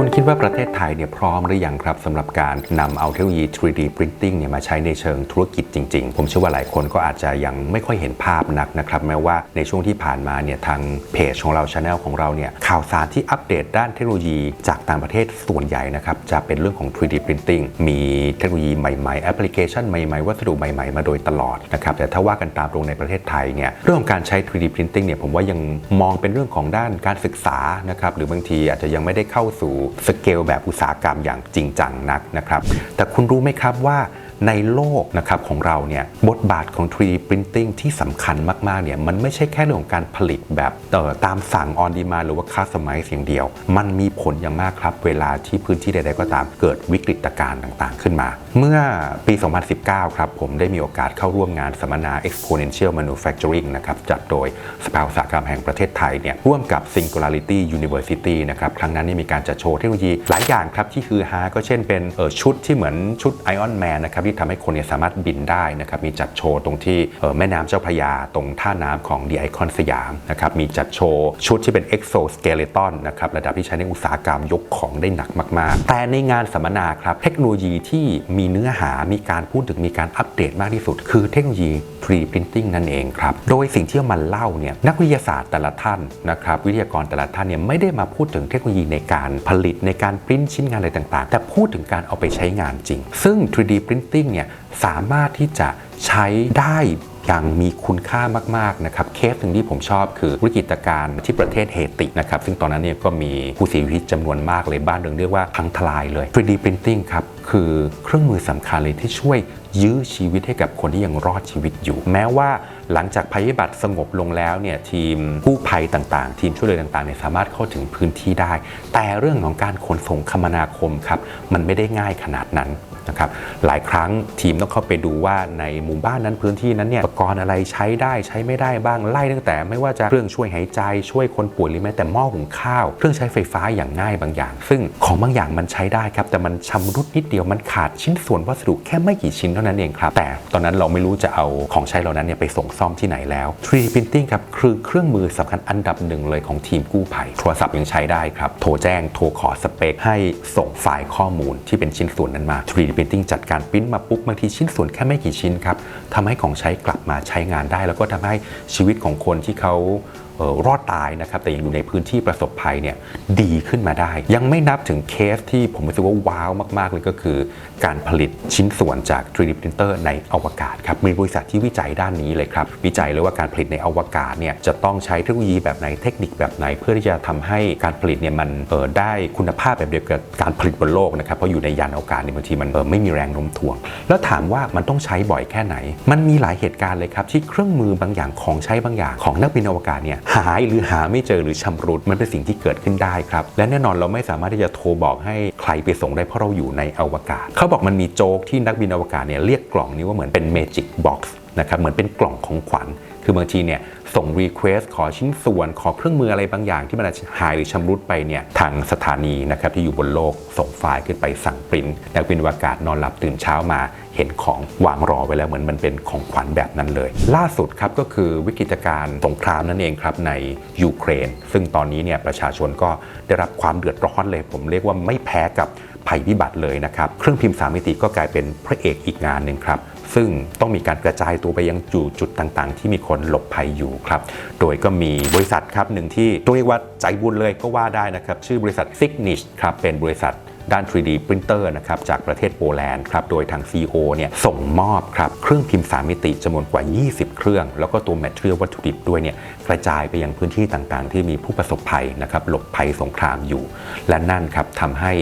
คุณคิดว่าประเทศไทยเนี่ยพร้อมหรือยังครับสำหรับการนำเอาเทคโนโลยี 3D Printing เนี่ยมาใช้ในเชิงธุรกิจจริง ๆ ผมเชื่อว่าหลายคนก็อาจจะยังไม่ค่อยเห็นภาพนักนะครับแม้ว่าในช่วงที่ผ่านมาเนี่ยทางเพจของเราช anel ของเราเนี่ยข่าวสารที่อัปเดตด้านเทคโนโลยีจากต่างประเทศส่วนใหญ่นะครับจะเป็นเรื่องของ 3D Printing มีเทคโนโลยีใหม่ๆแอปพลิเคชันใหม่ๆวัสดุใหม่ๆมาโดยตลอดนะครับแต่ถ้าว่ากันตามตรงในประเทศไทยเนี่ยเรื่องของการใช้ 3D Printing เนี่ยผมว่ายังมองเป็นเรื่องของด้านการศึกษานะครับหรือบางทีอาจจะยังไม่ได้เข้าสู่สเกลแบบอุตสาหกรรมอย่างจริงจังนักนะครับ แต่คุณรู้ไหมครับว่า ในโลกนะครับของเราเนี่ยบทบาทของ 3D Printing ที่สำคัญมากๆเนี่ยมันไม่ใช่แค่เรื่องของการผลิตแบบเออตามสั่ง on demand หรือว่า customize อย่างเดียว มันมีผลอย่างมากครับ เวลาที่พื้นที่ใด ๆ ก็ตามเกิดวิกฤตการณ์ต่างๆ ขึ้นมา เมื่อปี 2019 ครับ ผมได้มีโอกาสเข้าร่วมงานสัมมนา Exponential Manufacturing นะครับจัดโดยสภาอุตสาหกรรมแห่งประเทศไทยเนี่ยร่วมกับ Singularity University นะครับครั้งนั้นนี่มีการจัดโชว์เทคโนโลยีหลายอย่างครับที่คือฮาก็เช่นเป็นเออชุดที่เหมือนชุด Iron Man นะครับที่ทำให้คนเนี่ยสามารถบินได้นะครับมีจัดโชว์ตรงที่เออแม่น้ำเจ้าพระยา ตรงท่าน้ำของ The Icon สยามนะครับมีจัดโชว์ชุดที่เป็น Exoskeleton นะครับระดับที่ใช้ในอุตสาหกรรมยกของได้หนักมาก ๆ แต่ในงานสัมมนาครับเทคโนโลยีที่มีเนื้อหามีการพูดถึงมีการอัปเดตมากที่สุด คือเทคโนโลยี 3D Printing นั่นเองครับโดยสิ่งที่มันเล่าเนี่ยนักวิทยาศาสตร์แต่ละท่านนะครับวิทยากรแต่ละท่านเนี่ยไม่ได้มาพูดถึงเทคโนโลยีในการผลิตในการปริ้นชิ้นงานอะไรต่าง ๆ แต่พูดถึงการเอาไปใช้งานจริง ซึ่ง 3D Printing เนี่ยสามารถที่จะใช้ได้อย่างมีคุณค่ามากๆนะครับเคสหนึ่งที่ผมชอบคือวิกฤตการณ์ที่ประเทศเฮตินะครับ ซึ่งตอนนั้นเนี่ยก็มีผู้เสียชีวิตจำนวนมากเลยบ้านเรืองเรียกว่าพังทลายเลย 3D Printing ครับ คือเครื่องมือสำคัญเลยที่ช่วยยื้อชีวิตให้กับคนที่ยังรอดชีวิตอยู่ แม้ว่าหลังจากภัยพิบัติสงบลงแล้วเนี่ยทีมกู้ภัยต่างๆ ทีมช่วยเหลือต่างๆเนี่ยสามารถเข้าถึงพื้นที่ได้ แต่เรื่องของการขนส่งคมนาคมครับมันไม่ได้ง่ายขนาดนั้นนะครับหลายครั้งทีมต้องเข้าไปดูว่าในหมู่บ้านนั้นพื้นที่นั้นเนี่ยอุปกรณ์อะไรใช้ได้ใช้ไม่ได้บ้างไล่ตั้งแต่ ไม่ว่าจะเครื่องช่วยหายใจช่วยคนป่วยหรือแม้แต่หม้อหุงข้าว เครื่องใช้ไฟฟ้าอย่างง่ายบางอย่าง ซึ่งของบางอย่างมันใช้ได้ครับแต่มันชำรุดนิดเดียวมันขาดชิ้นส่วนวัสดุแค่ไม่กี่ชิ้นเท่านั้นเองครับ แต่ตอนนั้นเราไม่รู้จะเอาของใช้เหล่านั้นเนี่ยไปส่งซ่อมที่ไหนแล้ว 3D Printing ครับคือเครื่องมือสำคัญอันดับหนึ่งเลยของทีมกู้ภัยโทรศัพท์ยังใช้ได้ครับ โทรแจ้งโทรขอสเปค ให้ส่งไฟล์ข้อมูลที่เป็นชิ้นส่วนนั้นมา 3D Printing จัดการปริ้นมาปุ๊บบางทีชิ้นส่วนแค่ไม่กี่ชิ้นครับทำให้ของใช้กลับมาใช้งานได้ แล้วก็ทำให้ชีวิตของคนที่เขา รอดตายนะครับแต่ยังอยู่ในพื้นที่ประสบภัยเนี่ยดีขึ้นมาได้ ยังไม่นับถึงเคสที่ผมรู้สึกว่าว้าวมาก ๆ เลยก็คือ การผลิตชิ้นส่วนจาก 3D printer ในอวกาศครับมีบริษัทที่วิจัยด้านนี้เลยครับวิจัยเลยว่าการผลิตในอวกาศเนี่ยจะต้องใช้เทคโนโลยีแบบไหนเทคนิคแบบไหน เพื่อที่จะทำให้การผลิตเนี่ยมันเออได้คุณภาพแบบเดียวกับการผลิตบนโลกนะครับเพราะอยู่ในยานอวกาศเนี่ยบางทีมันเออไม่มีแรงโน้มถ่วง แล้วถามว่ามันต้องใช้บ่อยแค่ไหน มันมีหลายเหตุการณ์เลยครับที่เครื่องมือบางอย่างของใช้บางอย่างของนักบินอวกาศเนี่ยหายหรือหาไม่เจอหรือชำรุดมันเป็นสิ่งที่เกิดขึ้นได้ครับ และแน่นอนเราไม่สามารถที่จะโทรบอกให้ใครไปส่งได้เพราะเราอยู่ในอวกาศ เขาบอกมันมีโจ๊กที่นักบินอวกาศเนี่ยเรียกกล่องนี้ว่าเหมือนเป็นเมจิกบ็อกซ์ นะครับเหมือนเป็นกล่องของขวัญ คือบางทีเนี่ยส่งรีเควสขอชิ้นส่วนขอเครื่องมืออะไรบางอย่างที่มันหายหรือชำรุดไปเนี่ยทางสถานีนะครับที่อยู่บนโลกส่งไฟล์ขึ้นไปสั่งปริ้นนักบินอวกาศนอนหลับตื่นเช้ามา เห็นของวางรอไว้แล้วเหมือนมันเป็นของขวัญแบบนั้นเลย ล่าสุดครับก็คือวิกฤตการณ์สงครามนั่นเองครับในยูเครน ซึ่งตอนนี้เนี่ยประชาชนก็ได้รับความเดือดร้อนเลย ผมเรียกว่าไม่แพ้กับภัยพิบัติเลยนะครับ เครื่องพิมพ์สามมิติก็กลายเป็นพระเอกอีกงานหนึ่งครับ ซึ่งต้องมีการกระจายตัวไปยังจุดจุดต่างๆ ที่มีคนหลบภัยอยู่ครับ โดยก็มีบริษัทครับหนึ่งที่ต้องเรียกว่าใจบุญเลยก็ว่าได้นะครับ ชื่อบริษัท Signish ครับเป็นบริษัทด้าน 3D printer นะครับจากประเทศโปแลนด์ครับ โดยทาง CEO เนี่ยส่งมอบครับเครื่องพิมพ์ 3 มิติจำนวนกว่า 20 เครื่อง แล้วก็ตัวแมทเทียลวัตถุดิบด้วยเนี่ยกระจายไปยังพื้นที่ต่างๆ ที่มีผู้ประสบภัยนะครับหลบภัยสงครามอยู่ และนั่นครับทำให้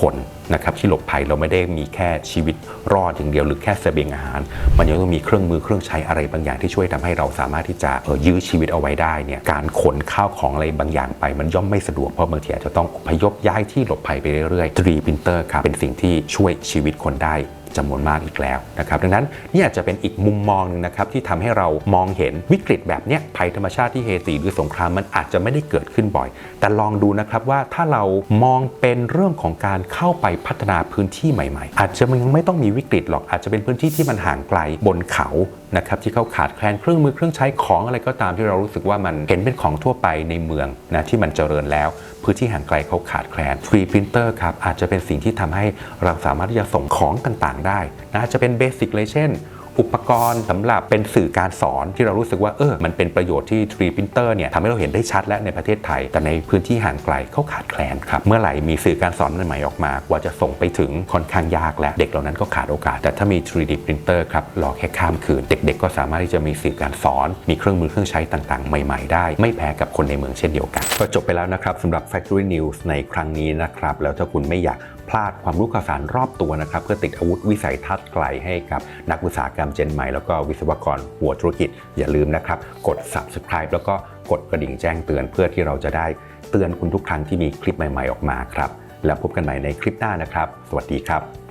คน นะครับที่หลบภัยเราไม่ได้มีแค่ชีวิตรอดอย่างเดียวหรือแค่เสบียงอาหาร มันยังต้องมีเครื่องมือเครื่องใช้อะไรบางอย่างที่ช่วยทำให้เราสามารถที่จะเออยื้อชีวิตเอาไว้ได้เนี่ยการขนข้าวของอะไรบางอย่างไป มันย่อมไม่สะดวกเพราะบางทีอาจจะต้องพยพย้ายที่หลบภัยไปเรื่อยๆ 3D printer ครับเป็นสิ่งที่ช่วยชีวิตคนได้ จำนวนมากอีกแล้วนะครับดังนั้นนี่อาจจะเป็นอีกมุมมองหนึ่งนะครับที่ทำให้เรามองเห็นวิกฤตแบบเนี้ยภัยธรรมชาติที่เฮติหรือสงครามมันอาจจะไม่ได้เกิดขึ้นบ่อย แต่ลองดูนะครับว่าถ้าเรามองเป็นเรื่องของการเข้าไปพัฒนาพื้นที่ใหม่ ๆ อาจจะมันยังไม่ต้องมีวิกฤตหรอกอาจจะเป็นพื้นที่ที่มันห่างไกลบนเขานะครับที่เขาขาดแคลนเครื่องมือเครื่องใช้ของอะไรก็ตามที่เรารู้สึกว่ามันเห็นเป็นของทั่วไปในเมืองนะที่มันเจริญแล้ว พื้นที่ห่างไกลเขาขาดแคลน 3D printer ครับอาจจะเป็นสิ่งที่ทำให้เราสามารถที่จะส่งของต่างๆ ได้นะอาจะเป็นเบสิกเลยเช่น อุปกรณ์สำหรับเป็นสื่อการสอนที่เรารู้สึกว่าเออมันเป็นประโยชน์ที่ 3D printer เนี่ยทำให้เราเห็นได้ชัดและในประเทศไทย แต่ในพื้นที่ห่างไกลเขาขาดแคลนครับเมื่อไหร่มีสื่อการสอนใหม่ๆออกมา กว่าจะส่งไปถึงค่อนข้างยากและเด็กเหล่านั้นก็ขาดโอกาส แต่ถ้ามี 3D printer ครับรอแค่ข้ามคืน เด็ก ๆ ก็สามารถที่จะมีสื่อการสอน มีเครื่องมือเครื่องใช้ต่างๆ ใหม่ ๆ ได้ ไม่แพ้กับคนในเมืองเช่นเดียวกันก็จบไปแล้วนะครับสำหรับ Factory News ในครั้งนี้นะครับแล้วถ้าคุณไม่อยากพลาดความรู้ข่าวสารรอบตัวนะครับเพื่อติดอาวุธวิสัยทัศน์ไกลให้กับนักอุตสาหกรรมำเจนใหม่แล้วก็วิศวกรหัวธุรกิจอย่าลืมนะครับ กด subscribe แล้วก็กดกระดิ่งแจ้งเตือนเพื่อที่เราจะได้เตือนคุณทุกครั้งที่มีคลิปใหม่ ๆ ออกมาครับ แล้วพบกันใหม่ในคลิปหน้านะครับ สวัสดีครับ